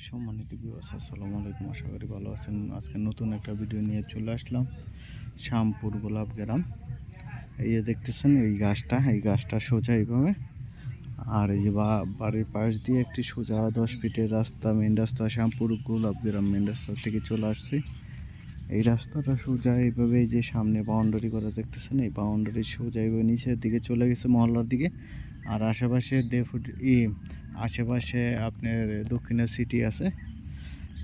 সম্মানিত আসসালামু আলাইকুম। আশা করি ভালো আছেন। আজকে নতুন একটা ভিডিও নিয়ে চলে আসলাম। শ্যামপুর গোলাপ গ্রাম। এই যে দেখতেছেন, এই গাছটা এই গাছটা সোজা এইভাবে। আর এই বা- বাড়ির পাশ দিয়ে একটি সোজা দশ ফিটের রাস্তা মেন রাস্তা, শ্যামপুর গোলাপ গ্রাম মেন রাস্তা থেকে চলে আসছি। এই রাস্তাটা সোজা এইভাবে যে সামনে বাউন্ডারি করা দেখতেছেন, এই বাউন্ডারি সোজা এইভাবে নিচের দিকে চলে গেছে মহল্লার দিকে। আর আশেপাশে দেড় ফুট ই আশেপাশে আপনার দক্ষিণের সিটি আছে,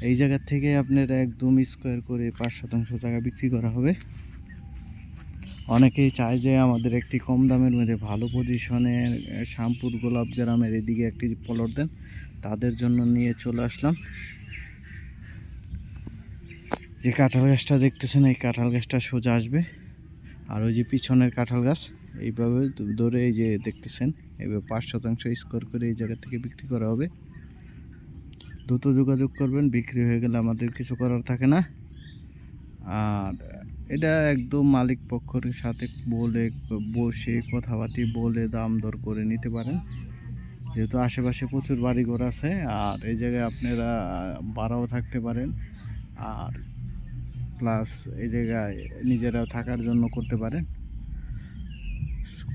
এই জায়গা থেকে আপনার একদম স্কোয়ার করে পাঁচ শতাংশ টাকা বিক্রি করা হবে। অনেকেই চায় যে আমাদের একটি কম দামের মধ্যে ভালো পজিশনে শ্যামপুর গোলাপ গ্রামের এদিকে একটি প্লট দেন, তাদের জন্য নিয়ে চলে আসলাম। যে কাঁঠাল গাছটা দেখতেছেন, এই কাঁঠাল গাছটা সোজা আসবে, আর ওই যে পিছনের কাঁঠাল গাছ, এইভাবে ধরে এই যে দেখতেছেন এইভাবে পাঁচ শতাংশ স্কোর করে এই জায়গা থেকে বিক্রি করা হবে। দ্রুত যোগাযোগ করবেন, বিক্রি হয়ে গেলে আমাদের কিছু করার থাকে না। আর এটা একদম মালিক পক্ষের সাথে বলে, বসে কথাবার্তি বলে দাম দর করে নিতে পারেন। যেহেতু আশেপাশে প্রচুর বাড়িঘর আছে, আর এই জায়গায় আপনারা বাড়াও থাকতে পারেন। আর প্লাস এই জায়গায় নিজেরাও থাকার জন্য করতে পারেন।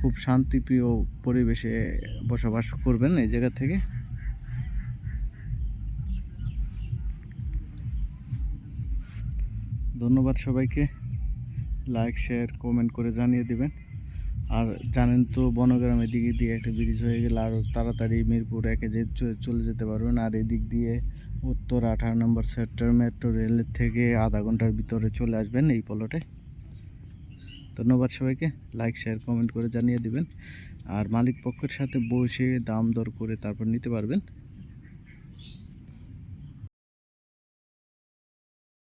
খুব শান্তিপ্রিয় পরিবেশে বসবাস করবেন এই জায়গা থেকে। ধন্যবাদ সবাইকে। লাইক, শেয়ার, কমেন্ট করে জানিয়ে দিবেন। আর জানেন তো, বনগ্রামের দিকে দিয়ে একটা ব্রিজ হয়ে গেলে আরও তাড়াতাড়ি মিরপুর একে যে চলে যেতে পারবেন। আর এদিক দিয়ে উত্তর আঠারো নম্বর সেক্টর মেট্রো রেলের থেকে আধা ঘণ্টার ভিতরে চলে আসবেন এই পলটে। ধন্যবাদ সবাইকে। লাইক শেয়ার কমেন্ট করে জানিয়ে দিবেন। আর মালিক পক্ষের সাথে বসে দাম দর করে তারপর নিতে পারবেন।